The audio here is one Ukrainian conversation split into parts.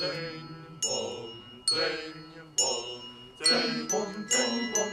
Zing bon, zing bon, zing bon, zing bon.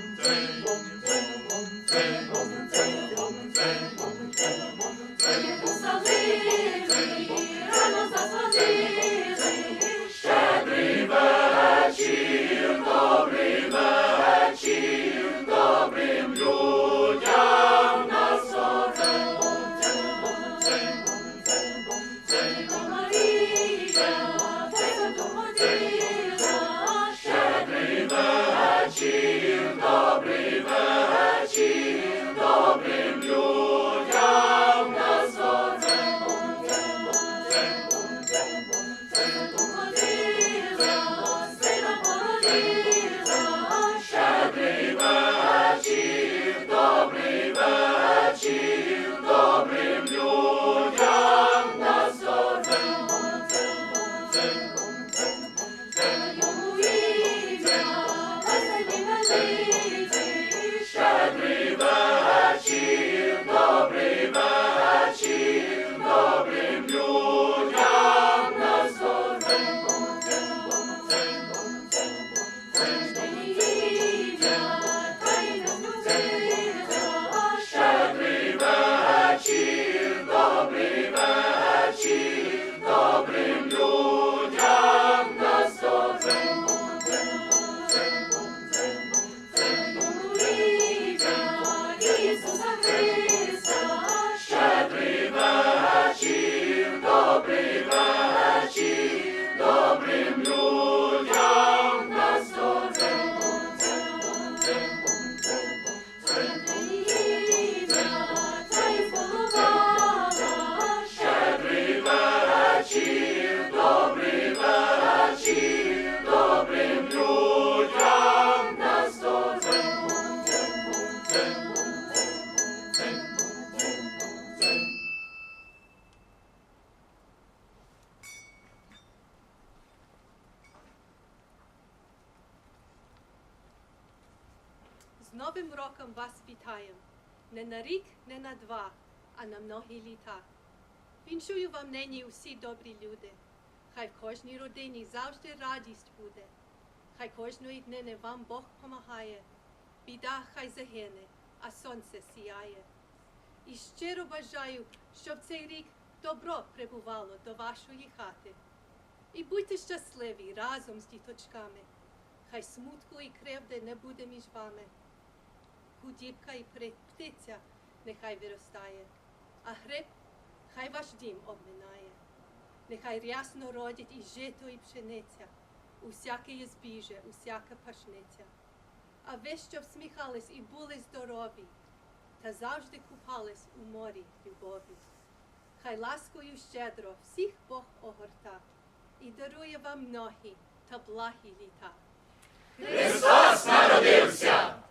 Новим роком вас вітаємо. Не на рік, не на два, а на многі літа. Віншую вам нині усі добрі люди. Хай в кожній родині завжди радість буде. Хай кожної днини вам Бог помагає. Біда хай загине, а сонце сіяє. І щиро бажаю, щоб цей рік добро прибувало до вашої хати. І будьте щасливі разом з діточками. Хай смутку і кривди не буде між вами. Худібка і птиця нехай виростає, а гриб хай ваш дім обминає. Нехай рясно родять і жито, і пшениця, усяке є збіже, усяка пашниця. А ви, щоб сміхались і були здорові, та завжди купались у морі любові. Хай ласкою щедро всіх Бог огорта і дарує вам многі та благі літа. Христос народився!